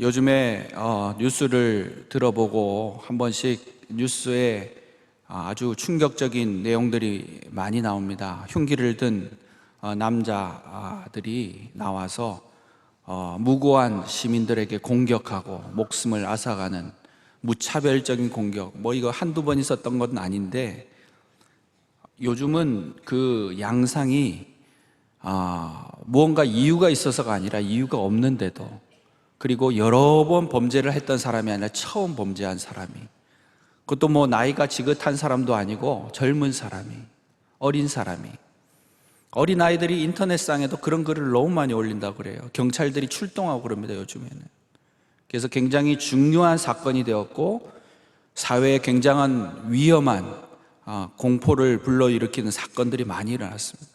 요즘에 어, 뉴스를 들어보고 한 번씩 뉴스에 아주 충격적인 내용들이 많이 나옵니다. 흉기를 든 어, 남자들이 나와서 어, 무고한 시민들에게 공격하고 목숨을 앗아가는 무차별적인 공격. 뭐 이거 한두 번 있었던 건 아닌데 요즘은 그 양상이 아, 무언가 이유가 있어서가 아니라 이유가 없는데도 그리고 여러 번 범죄를 했던 사람이 아니라 처음 범죄한 사람이 그것도 뭐 나이가 지긋한 사람도 아니고 젊은 사람이 어린 사람이 어린 아이들이 인터넷상에도 그런 글을 너무 많이 올린다고 그래요. 경찰들이 출동하고 그럽니다, 요즘에는. 그래서 굉장히 중요한 사건이 되었고 사회에 굉장한 위험한 아, 공포를 불러일으키는 사건들이 많이 일어났습니다.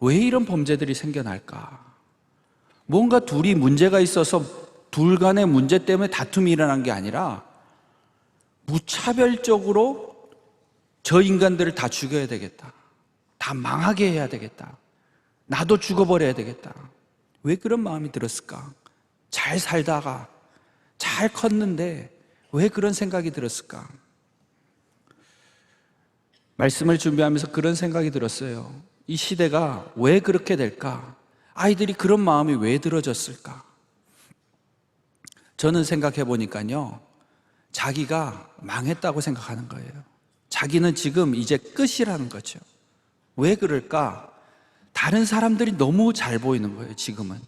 왜 이런 범죄들이 생겨날까? 뭔가 둘이 문제가 있어서 둘 간의 문제 때문에 다툼이 일어난 게 아니라 무차별적으로 저 인간들을 다 죽여야 되겠다. 다 망하게 해야 되겠다. 나도 죽어버려야 되겠다. 왜 그런 마음이 들었을까? 잘 살다가 잘 컸는데 왜 그런 생각이 들었을까? 말씀을 준비하면서 그런 생각이 들었어요. 이 시대가 왜 그렇게 될까? 아이들이 그런 마음이 왜 들어졌을까? 저는 생각해 보니까요. 자기가 망했다고 생각하는 거예요. 자기는 지금 이제 끝이라는 거죠. 왜 그럴까? 다른 사람들이 너무 잘 보이는 거예요, 지금은.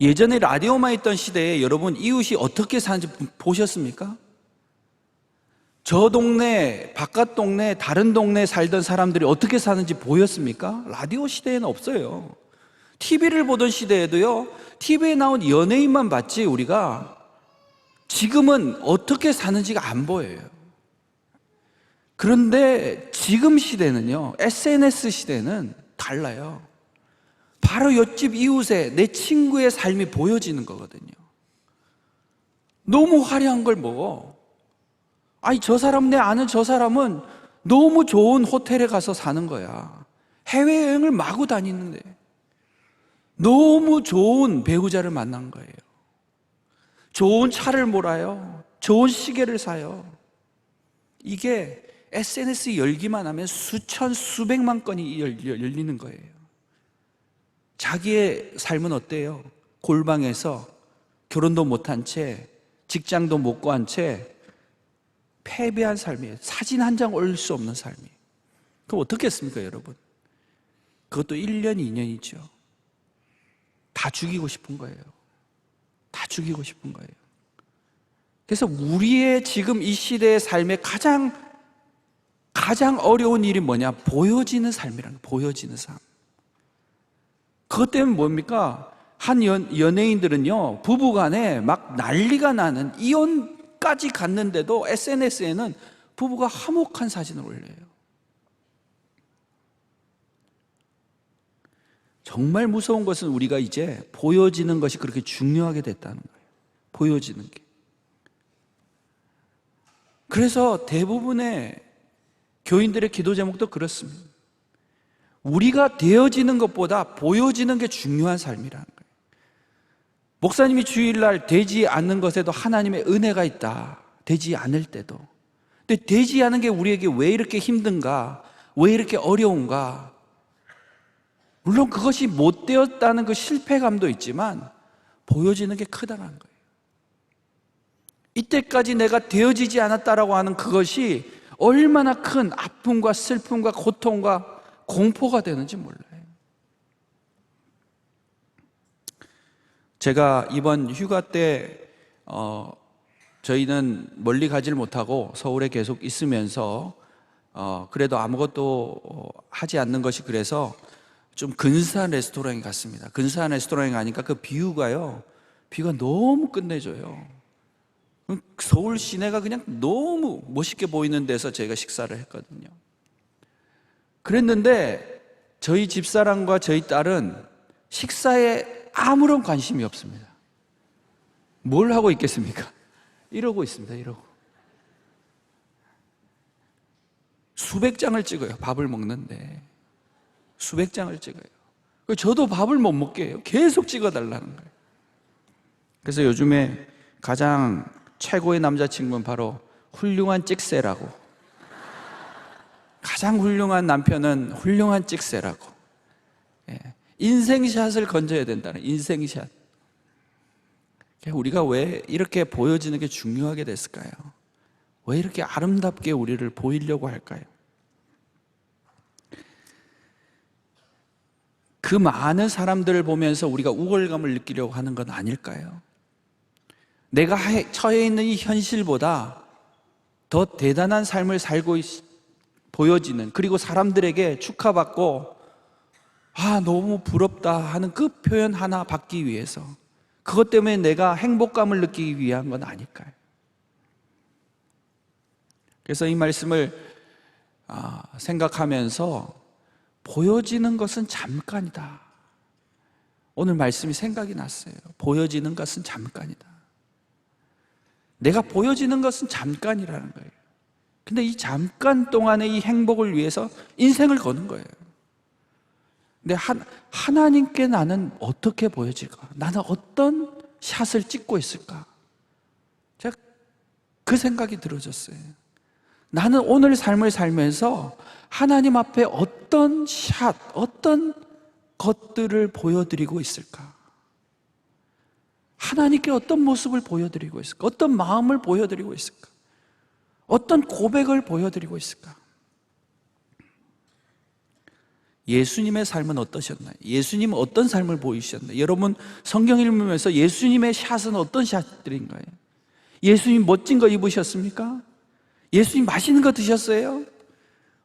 예전에 라디오만 있던 시대에 여러분 이웃이 어떻게 사는지 보셨습니까? 저 동네, 바깥 동네, 다른 동네에 살던 사람들이 어떻게 사는지 보였습니까? 라디오 시대에는 없어요. TV를 보던 시대에도요, TV에 나온 연예인만 봤지, 우리가. 지금은 어떻게 사는지가 안 보여요. 그런데 지금 시대는요, SNS 시대는 달라요. 바로 옆집 이웃에 내 친구의 삶이 보여지는 거거든요. 너무 화려한 걸 먹어. 아니, 저 사람, 내 아는 저 사람은 너무 좋은 호텔에 가서 사는 거야. 해외여행을 마구 다니는데. 너무 좋은 배우자를 만난 거예요. 좋은 차를 몰아요. 좋은 시계를 사요. 이게 SNS 열기만 하면 수천, 수백만 건이 열, 열리는 거예요. 자기의 삶은 어때요? 골방에서 결혼도 못한 채, 직장도 못 구한 채, 패배한 삶이에요. 사진 한 장 올릴 수 없는 삶이에요. 그럼 어떻게 했습니까, 여러분? 그것도 1년, 2년이죠. 다 죽이고 싶은 거예요. 다 죽이고 싶은 거예요. 그래서 우리의 지금 이 시대의 삶의 가장 가장 어려운 일이 뭐냐? 보여지는 삶이라는 거예요. 보여지는 삶. 그것 때문에 뭡니까? 한 연, 연예인들은요, 부부 간에 막 난리가 나는 이혼까지 갔는데도 SNS에는 부부가 화목한 사진을 올려요. 정말 무서운 것은 우리가 이제 보여지는 것이 그렇게 중요하게 됐다는 거예요. 보여지는 게. 그래서 대부분의 교인들의 기도 제목도 그렇습니다. 우리가 되어지는 것보다 보여지는 게 중요한 삶이라는 거예요. 목사님이 주일날 되지 않는 것에도 하나님의 은혜가 있다. 되지 않을 때도. 근데 되지 않은 게 우리에게 왜 이렇게 힘든가? 왜 이렇게 어려운가? 물론 그것이 못 되었다는 그 실패감도 있지만 보여지는 게 크다는 거예요. 이때까지 내가 되어지지 않았다라고 하는 그것이 얼마나 큰 아픔과 슬픔과 고통과 공포가 되는지 몰라요. 제가 이번 휴가 때, 어, 저희는 멀리 가질 못하고 서울에 계속 있으면서, 어, 그래도 아무것도 하지 않는 것이 그래서 좀 근사한 레스토랑에 갔습니다. 근사한 레스토랑에 가니까 그 뷰가요, 뷰가 너무 끝내줘요. 서울 시내가 그냥 너무 멋있게 보이는 데서 저희가 식사를 했거든요. 그랬는데 저희 집사람과 저희 딸은 식사에 아무런 관심이 없습니다. 뭘 하고 있겠습니까? 이러고 있습니다. 이러고. 수백 장을 찍어요. 밥을 먹는데. 수백 장을 찍어요. 저도 밥을 못 먹게 해요. 계속 찍어달라는 거예요. 그래서 요즘에 가장 최고의 남자친구는 바로 훌륭한 찍새라고. 가장 훌륭한 남편은 훌륭한 찍새라고. 예. 인생샷을 건져야 된다는 인생샷. 우리가 왜 이렇게 보여지는 게 중요하게 됐을까요? 왜 이렇게 아름답게 우리를 보이려고 할까요? 그 많은 사람들을 보면서 우리가 우월감을 느끼려고 하는 건 아닐까요? 내가 해- 처해 있는 이 현실보다 더 대단한 삶을 살고 있- 보여지는 그리고 사람들에게 축하받고 아 너무 부럽다 하는 그 표현 하나 받기 위해서 그것 때문에 내가 행복감을 느끼기 위한 건 아닐까요? 그래서 이 말씀을 아, 생각하면서 보여지는 것은 잠깐이다. 오늘 말씀이 생각이 났어요. 보여지는 것은 잠깐이다. 내가 보여지는 것은 잠깐이라는 거예요. 근데 이 잠깐 동안의 이 행복을 위해서 인생을 거는 거예요. 근데 한, 하나님께 나는 어떻게 보여질까? 나는 어떤 샷을 찍고 있을까? 제가 그 생각이 들어졌어요. 나는 오늘 삶을 살면서 하나님 앞에 어떤 샷, 어떤 것들을 보여드리고 있을까? 하나님께 어떤 모습을 보여드리고 있을까? 어떤 마음을 보여드리고 있을까? 어떤 고백을 보여드리고 있을까? 예수님의 삶은 어떠셨나요? 예수님은 어떤 삶을 보이셨나요? 여러분 성경 읽으면서 예수님의 샷은 어떤 샷들인가요? 예수님 멋진 거 입으셨습니까? 예수님 맛있는 거 드셨어요?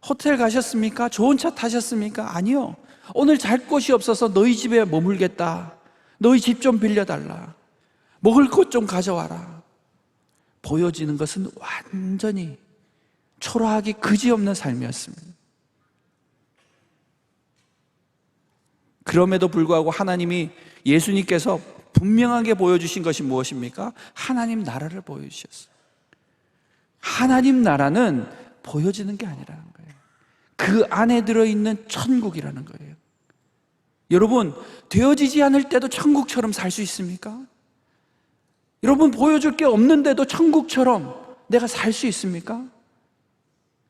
호텔 가셨습니까? 좋은 차 타셨습니까? 아니요. 오늘 잘 곳이 없어서 너희 집에 머물겠다. 너희 집 좀 빌려달라. 먹을 것 좀 가져와라. 보여지는 것은 완전히 초라하기 그지없는 삶이었습니다. 그럼에도 불구하고 하나님이 예수님께서 분명하게 보여주신 것이 무엇입니까? 하나님 나라를 보여주셨어요. 하나님 나라는 보여지는 게 아니라는 거예요. 그 안에 들어있는 천국이라는 거예요. 여러분, 되어지지 않을 때도 천국처럼 살 수 있습니까? 여러분, 보여줄 게 없는데도 천국처럼 내가 살 수 있습니까?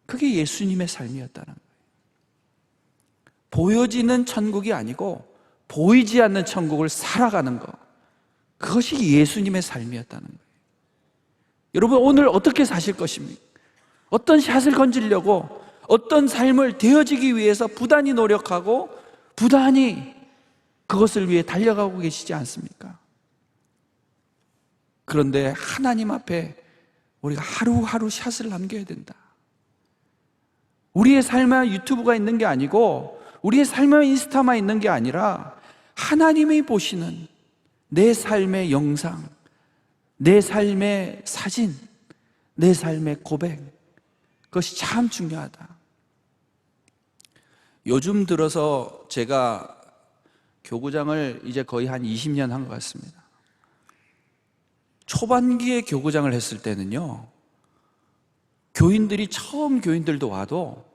그게 예수님의 삶이었다는 거예요. 보여지는 천국이 아니고 보이지 않는 천국을 살아가는 것. 그것이 예수님의 삶이었다는 거예요. 여러분, 오늘 어떻게 사실 것입니까? 어떤 샷을 건지려고 어떤 삶을 되어지기 위해서 부단히 노력하고 부단히 그것을 위해 달려가고 계시지 않습니까? 그런데 하나님 앞에 우리가 하루하루 샷을 남겨야 된다. 우리의 삶에 유튜브가 있는 게 아니고 우리의 삶에 인스타만 있는 게 아니라 하나님이 보시는 내 삶의 영상, 내 삶의 사진, 내 삶의 고백, 그것이 참 중요하다. 요즘 들어서 제가 교구장을 이제 거의 한 20년 한 것 같습니다. 초반기에 교구장을 했을 때는요, 교인들이 처음 교인들도 와도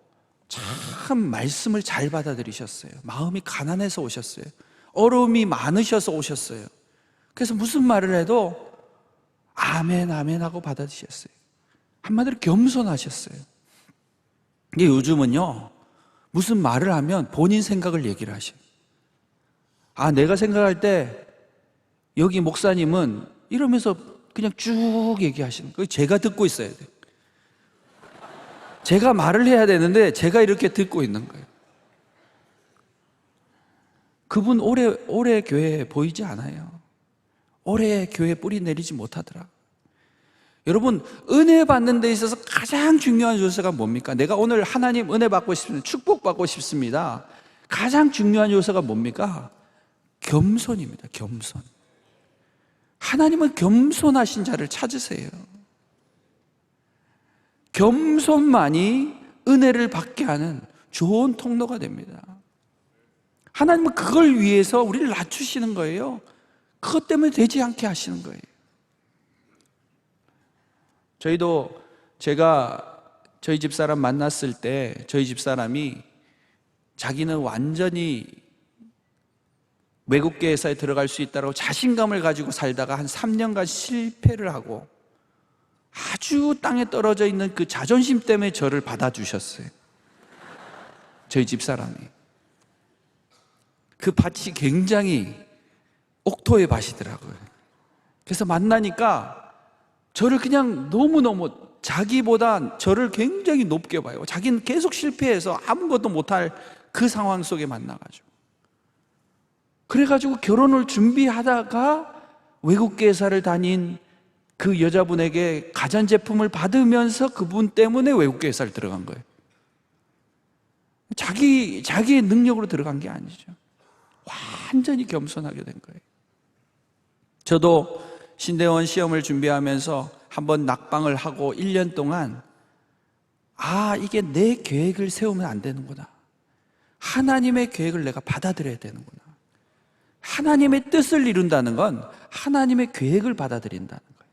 참 말씀을 잘 받아들이셨어요. 마음이 가난해서 오셨어요. 어려움이 많으셔서 오셨어요. 그래서 무슨 말을 해도 아멘, 아멘 하고 받아주셨어요. 한마디로 겸손하셨어요. 근데 요즘은요, 무슨 말을 하면 본인 생각을 얘기를 하셔요. 아, 내가 생각할 때 여기 목사님은 이러면서 그냥 쭉 얘기하시는 거예요. 제가 듣고 있어야 돼요. 제가 말을 해야 되는데 제가 이렇게 듣고 있는 거예요. 그분 오래, 오래 교회에 보이지 않아요. 오래 교회 뿌리 내리지 못하더라. 여러분, 은혜 받는 데 있어서 가장 중요한 요소가 뭡니까? 내가 오늘 하나님 은혜 받고 싶습니다. 축복 받고 싶습니다. 가장 중요한 요소가 뭡니까? 겸손입니다. 겸손. 하나님은 겸손하신 자를 찾으세요. 겸손만이 은혜를 받게 하는 좋은 통로가 됩니다. 하나님은 그걸 위해서 우리를 낮추시는 거예요. 그것 때문에 되지 않게 하시는 거예요. 저희도 제가 저희 집 사람 만났을 때 저희 집 사람이 자기는 완전히 외국계 회사에 들어갈 수 있다고 자신감을 가지고 살다가 한 3년간 실패를 하고 아주 땅에 떨어져 있는 그 자존심 때문에 저를 받아주셨어요. 저희 집 사람이. 그 밭이 굉장히 옥토의 밭이더라고요. 그래서 만나니까 저를 그냥 너무너무 자기보다 저를 굉장히 높게 봐요. 자기는 계속 실패해서 아무것도 못할 그 상황 속에 만나가지고. 그래가지고 결혼을 준비하다가 외국계 회사를 다닌 그 여자분에게 가전제품을 받으면서 그분 때문에 외국계 회사를 들어간 거예요. 자기, 자기의 능력으로 들어간 게 아니죠. 완전히 겸손하게 된 거예요. 저도 신대원 시험을 준비하면서 한번 낙방을 하고 1년 동안 아, 이게 내 계획을 세우면 안 되는구나. 하나님의 계획을 내가 받아들여야 되는구나. 하나님의 뜻을 이룬다는 건 하나님의 계획을 받아들인다는 거예요.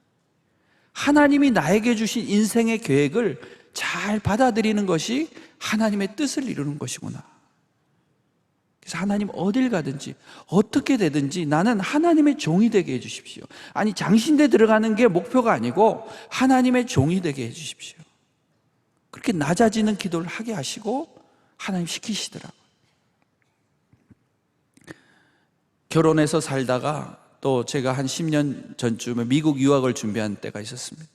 하나님이 나에게 주신 인생의 계획을 잘 받아들이는 것이 하나님의 뜻을 이루는 것이구나. 그래서 하나님 어딜 가든지 어떻게 되든지 나는 하나님의 종이 되게 해주십시오. 아니 장신대 들어가는 게 목표가 아니고 하나님의 종이 되게 해주십시오. 그렇게 낮아지는 기도를 하게 하시고 하나님 시키시더라고요. 결혼해서 살다가 또 제가 한 10년 전쯤에 미국 유학을 준비한 때가 있었습니다.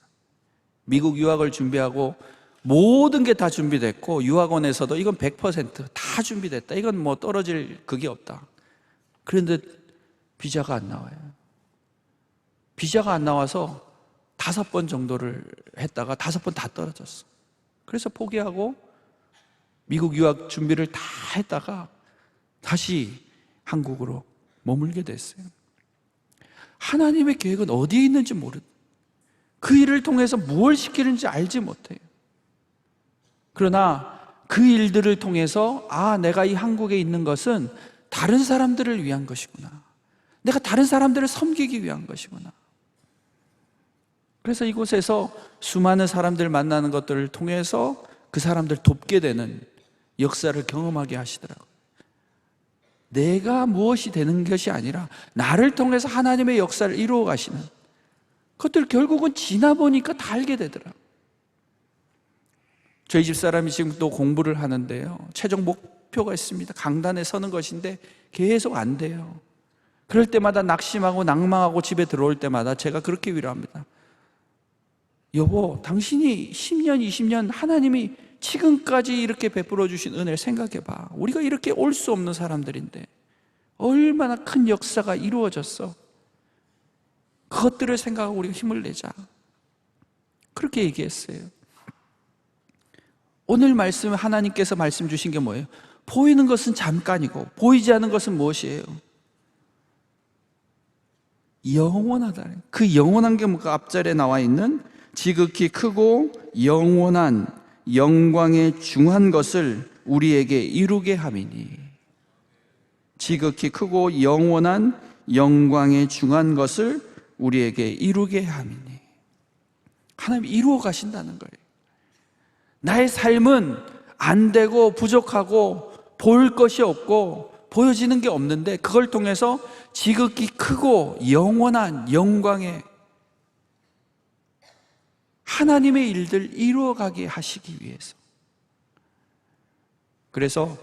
미국 유학을 준비하고 모든 게 다 준비됐고 유학원에서도 이건 100% 다 준비됐다. 이건 뭐 떨어질 그게 없다. 그런데 비자가 안 나와요. 비자가 안 나와서 다섯 번 정도를 했다가 다섯 번 다 떨어졌어. 그래서 포기하고 미국 유학 준비를 다 했다가 다시 한국으로 머물게 됐어요. 하나님의 계획은 어디에 있는지 모르. 그 일을 통해서 무엇을 시키는지 알지 못해요. 그러나 그 일들을 통해서 아, 내가 이 한국에 있는 것은 다른 사람들을 위한 것이구나. 내가 다른 사람들을 섬기기 위한 것이구나. 그래서 이곳에서 수많은 사람들 만나는 것들을 통해서 그 사람들 돕게 되는 역사를 경험하게 하시더라고요. 내가 무엇이 되는 것이 아니라 나를 통해서 하나님의 역사를 이루어 가시는 그것들 결국은 지나 보니까 다 알게 되더라고요. 저희 집 사람이 지금 또 공부를 하는데요. 최종 목표가 있습니다. 강단에 서는 것인데 계속 안 돼요. 그럴 때마다 낙심하고 낭망하고 집에 들어올 때마다 제가 그렇게 위로합니다. 여보, 당신이 10년, 20년 하나님이 지금까지 이렇게 베풀어 주신 은혜를 생각해 봐. 우리가 이렇게 올 수 없는 사람들인데 얼마나 큰 역사가 이루어졌어. 그것들을 생각하고 우리가 힘을 내자. 그렇게 얘기했어요. 오늘 말씀 하나님께서 말씀 주신 게 뭐예요? 보이는 것은 잠깐이고 보이지 않는 것은 무엇이에요? 영원하다. 그 영원한 게 뭔가 앞절에 나와 있는 지극히 크고 영원한 영광의 중한 것을 우리에게 이루게 함이니 지극히 크고 영원한 영광의 중한 것을 우리에게 이루게 함이니 하나님 이루어 가신다는 거예요. 나의 삶은 안 되고 부족하고 볼 것이 없고 보여지는 게 없는데 그걸 통해서 지극히 크고 영원한 영광의 하나님의 일들 이루어가게 하시기 위해서. 그래서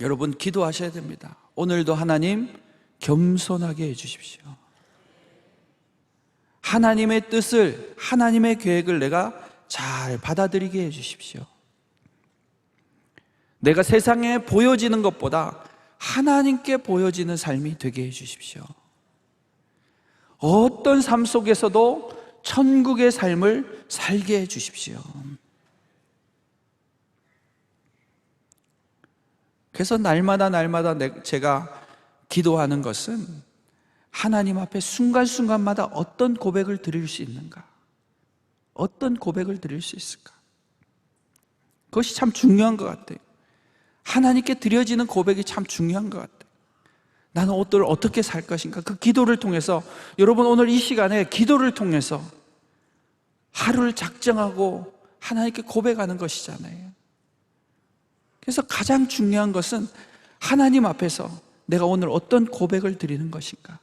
여러분 기도하셔야 됩니다. 오늘도 하나님 겸손하게 해주십시오. 하나님의 뜻을, 하나님의 계획을 내가 잘 받아들이게 해주십시오. 내가 세상에 보여지는 것보다 하나님께 보여지는 삶이 되게 해주십시오. 어떤 삶 속에서도 천국의 삶을 살게 해 주십시오. 그래서 날마다 날마다 제가 기도하는 것은 하나님 앞에 순간순간마다 어떤 고백을 드릴 수 있는가? 어떤 고백을 드릴 수 있을까? 그것이 참 중요한 것 같아요. 하나님께 드려지는 고백이 참 중요한 것 같아요. 나는 옷들을 어떻게 살 것인가? 그 기도를 통해서 여러분 오늘 이 시간에 기도를 통해서 하루를 작정하고 하나님께 고백하는 것이잖아요. 그래서 가장 중요한 것은 하나님 앞에서 내가 오늘 어떤 고백을 드리는 것인가?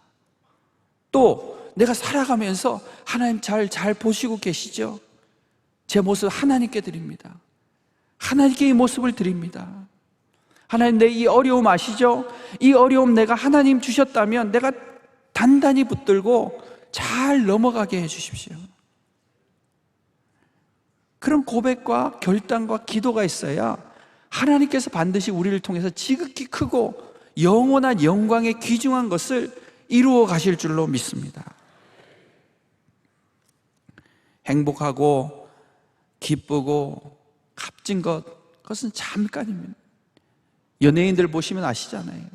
또 내가 살아가면서 하나님 잘, 잘 보시고 계시죠? 제 모습 하나님께 드립니다. 하나님께 이 모습을 드립니다. 하나님 내 이 어려움 아시죠? 이 어려움 내가 하나님 주셨다면 내가 단단히 붙들고 잘 넘어가게 해 주십시오. 그런 고백과 결단과 기도가 있어야 하나님께서 반드시 우리를 통해서 지극히 크고 영원한 영광에 귀중한 것을 이루어 가실 줄로 믿습니다. 행복하고 기쁘고 값진 것, 그것은 잠깐입니다. 연예인들 보시면 아시잖아요.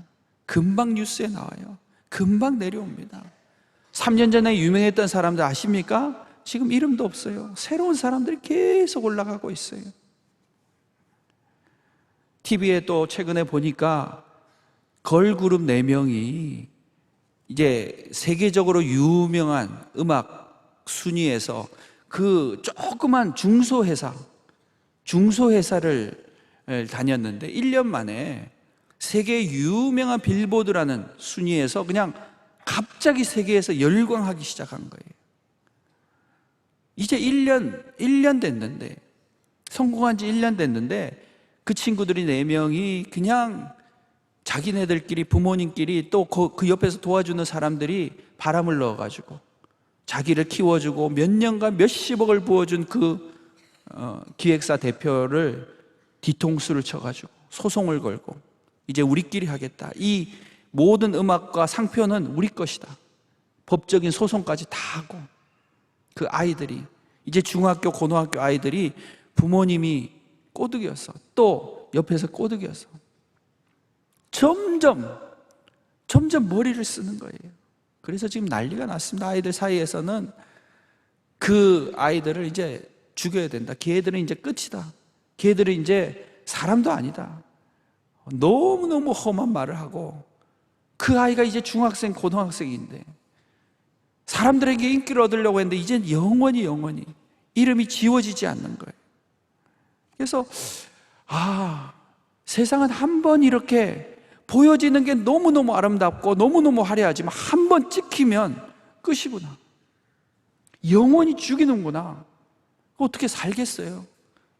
금방 뉴스에 나와요. 금방 내려옵니다. 3년 전에 유명했던 사람들 아십니까? 지금 이름도 없어요. 새로운 사람들이 계속 올라가고 있어요. TV에 또 최근에 보니까 걸그룹 4명이 이제 세계적으로 유명한 음악 순위에서 그 조그만 중소회사, 중소회사를 다녔는데 1년 만에 세계 유명한 빌보드라는 순위에서 그냥 갑자기 세계에서 열광하기 시작한 거예요. 이제 1년, 1년 됐는데, 성공한 지 1년 됐는데, 그 친구들이 4명이 그냥 자기네들끼리 부모님끼리 또 그 옆에서 도와주는 사람들이 바람을 넣어가지고 자기를 키워주고 몇 년간 몇십억을 부어준 그 어, 기획사 대표를 뒤통수를 쳐가지고 소송을 걸고 이제 우리끼리 하겠다. 이 모든 음악과 상표는 우리 것이다. 법적인 소송까지 다 하고 그 아이들이 이제 중학교, 고등학교 아이들이 부모님이 꼬드겨서 또 옆에서 꼬드겨서 점점 점점 머리를 쓰는 거예요. 그래서 지금 난리가 났습니다. 아이들 사이에서는 그 아이들을 이제 죽여야 된다. 걔들은 이제 끝이다. 걔들은 이제 사람도 아니다. 너무너무 험한 말을 하고 그 아이가 이제 중학생, 고등학생인데 사람들에게 인기를 얻으려고 했는데 이젠 영원히 영원히 이름이 지워지지 않는 거예요. 그래서 아 세상은 한 번 이렇게 보여지는 게 너무너무 아름답고 너무너무 화려하지만 한 번 찍히면 끝이구나. 영원히 죽이는구나. 어떻게 살겠어요?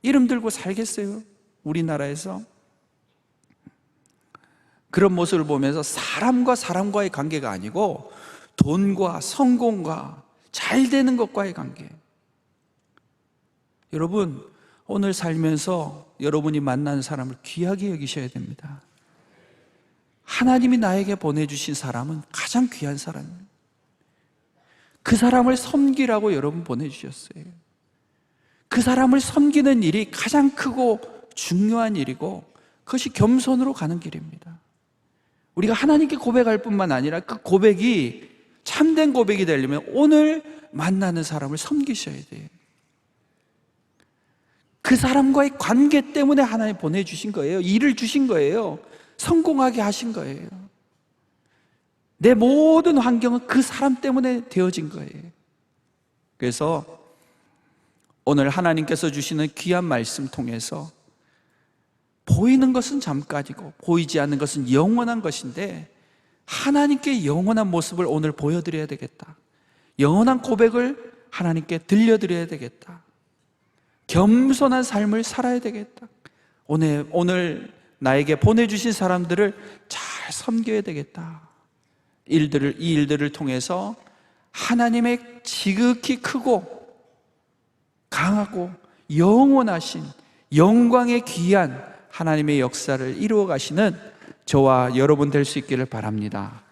이름 들고 살겠어요? 우리나라에서? 그런 모습을 보면서 사람과 사람과의 관계가 아니고 돈과 성공과 잘 되는 것과의 관계. 여러분, 오늘 살면서 여러분이 만나는 사람을 귀하게 여기셔야 됩니다. 하나님이 나에게 보내주신 사람은 가장 귀한 사람입니다. 그 사람을 섬기라고 여러분 보내주셨어요. 그 사람을 섬기는 일이 가장 크고 중요한 일이고 그것이 겸손으로 가는 길입니다. 우리가 하나님께 고백할 뿐만 아니라 그 고백이 참된 고백이 되려면 오늘 만나는 사람을 섬기셔야 돼요. 그 사람과의 관계 때문에 하나님 보내주신 거예요. 일을 주신 거예요. 성공하게 하신 거예요. 내 모든 환경은 그 사람 때문에 되어진 거예요. 그래서 오늘 하나님께서 주시는 귀한 말씀 통해서 보이는 것은 잠깐이고 보이지 않는 것은 영원한 것인데 하나님께 영원한 모습을 오늘 보여드려야 되겠다. 영원한 고백을 하나님께 들려드려야 되겠다. 겸손한 삶을 살아야 되겠다. 오늘, 오늘 나에게 보내주신 사람들을 잘 섬겨야 되겠다. 일들을, 이 일들을 통해서 하나님의 지극히 크고 강하고 영원하신 영광의 귀한 하나님의 역사를 이루어 가시는 저와 여러분 될 수 있기를 바랍니다.